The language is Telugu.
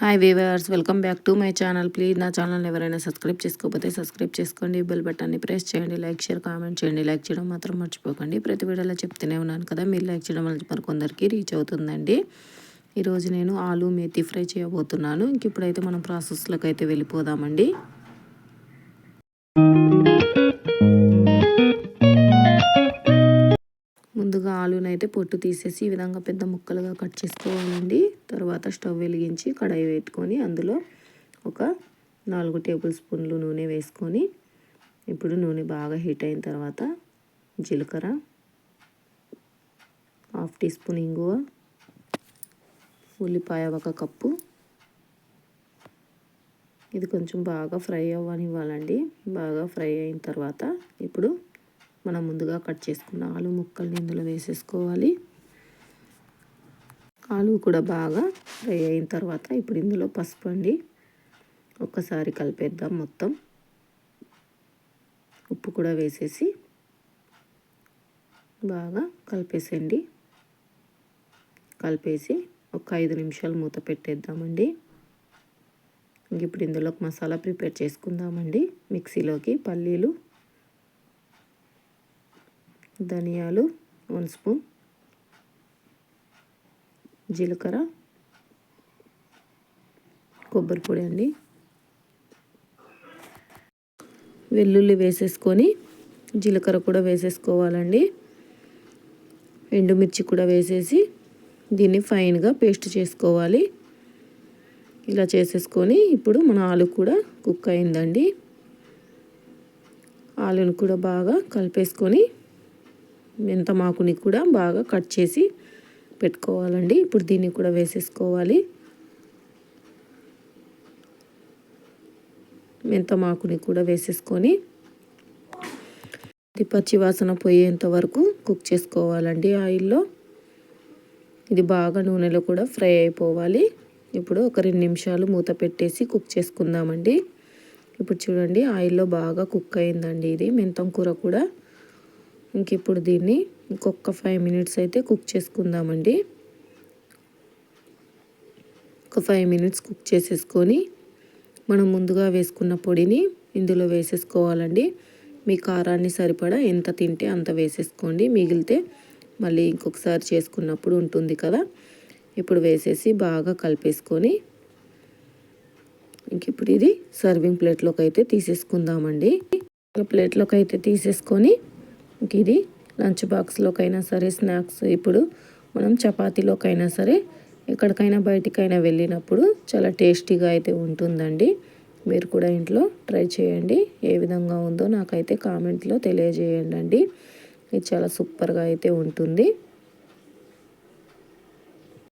Hi viewers welcome back to my channel please నా ఛానల్ ఎవరైనా సబ్స్క్రైబ్ చేసుకోకపోతే సబ్స్క్రైబ్ చేసుకోండి. బెల్ బటన్ని ప్రెస్ చేయండి లైక్ షేర్ కామెంట్ చేయండి. లైక్ చేయడం మాత్రం మర్చిపోకండి. ప్రతి వీడియోలో చెప్తూనే ఉన్నాను కదా మీరు లైక్ చేయడం వల్ల మరికొందరికి రీచ్ అవుతుందండి. ఈరోజు నేను ఆలు మేతి ఫ్రై చేయబోతున్నాను. ఇంక ఇప్పుడైతే మనం ప్రాసెస్లోకి అయితే వెళ్ళిపోదామండి. ముందుగా ఆలునైతే పొట్టు తీసేసి ఈ విధంగా పెద్ద ముక్కలుగా కట్ చేసుకోవాలండి. తర్వాత స్టవ్ వెలిగించి కడాయి పెట్టుకొని అందులో ఒక నాలుగు టేబుల్ స్పూన్లు నూనె వేసుకొని ఇప్పుడు నూనె బాగా హీట్ అయిన తర్వాత జీలకర్ర హాఫ్ టీ స్పూన్ ఇంగువ ఉల్లిపాయ ఒక కప్పు. ఇది కొంచెం బాగా ఫ్రై అవ్వనివ్వాలండి. బాగా ఫ్రై అయిన తర్వాత ఇప్పుడు మనం ముందుగా కట్ చేసుకున్న ఆలు ముక్కల్ని ఇందులో వేసేసుకోవాలి. ఆలు కూడా బాగా ఫ్రై అయిన తర్వాత ఇప్పుడు ఇందులో పసుపు అండి. ఒక్కసారి కలిపేద్దాం మొత్తం. ఉప్పు కూడా వేసేసి బాగా కలిపేసేయండి. కలిపేసి ఒక ఐదు నిమిషాలు మూత పెట్టేద్దామండి. ఇంక ఇప్పుడు ఇందులో మసాలా ప్రిపేర్ చేసుకుందామండి. మిక్సీలోకి పల్లీలు ధనియాలు వన్ స్పూన్. జీలకర్ర. కొబ్బరి పొడి అండి. వెల్లుల్లి వేసేసుకొని జీలకర్ర కూడా వేసేసుకోవాలండి. ఎండుమిర్చి కూడా వేసేసి దీన్ని ఫైన్గా పేస్ట్ చేసుకోవాలి. ఇలా చేసేసుకొని ఇప్పుడు మన ఆలు కూడా కుక్ అయిందండి. ఆలును కూడా బాగా కలిపేసుకొని మెంతమాకుని కూడా బాగా కట్ చేసి పెట్టుకోవాలండి. ఇప్పుడు దీన్ని కూడా వేసేసుకోవాలి. మెంతమాకుని కూడా వేసేసుకొని ఇది పచ్చి వాసన పోయేంత వరకు కుక్ చేసుకోవాలండి ఆయిల్లో. ఇది బాగా నూనెలో కూడా ఫ్రై అయిపోవాలి. ఇప్పుడు ఒక రెండు నిమిషాలు మూత పెట్టేసి కుక్ చేసుకుందామండి. ఇప్పుడు చూడండి ఆయిల్లో బాగా కుక్ అయిందండి ఇది. మెంతం కూర కూడా ఇంక ఇప్పుడు దీన్ని ఇంకొక ఫైవ్ మినిట్స్ అయితే కుక్ చేసుకుందామండి. ఒక ఫైవ్ మినిట్స్ కుక్ చేసేసుకొని మనం ముందుగా వేసుకున్న పొడిని ఇందులో వేసేసుకోవాలండి. మీ కారాన్ని సరిపడా ఎంత తింటే అంత వేసేసుకోండి. మిగిలితే మళ్ళీ ఇంకొకసారి చేసుకున్నప్పుడు ఉంటుంది కదా. ఇప్పుడు వేసేసి బాగా కలిపేసుకొని ఇంక ఇప్పుడు ఇది సర్వింగ్ ప్లేట్లోకి అయితే తీసేసుకుందామండి. ప్లేట్లోకి అయితే తీసేసుకొని ఇది లంచ్ బాక్స్లోకైనా సరే స్నాక్స్ ఇప్పుడు మనం చపాతీలోకైనా సరే ఎక్కడికైనా బయటికైనా వెళ్ళినప్పుడు చాలా టేస్టీగా అయితే ఉంటుందండి. మీరు కూడా ఇంట్లో ట్రై చేయండి. ఏ విధంగా ఉందో నాకైతే కామెంట్లో తెలియజేయండి అండి ఇది చాలా సూపర్గా అయితే ఉంటుంది.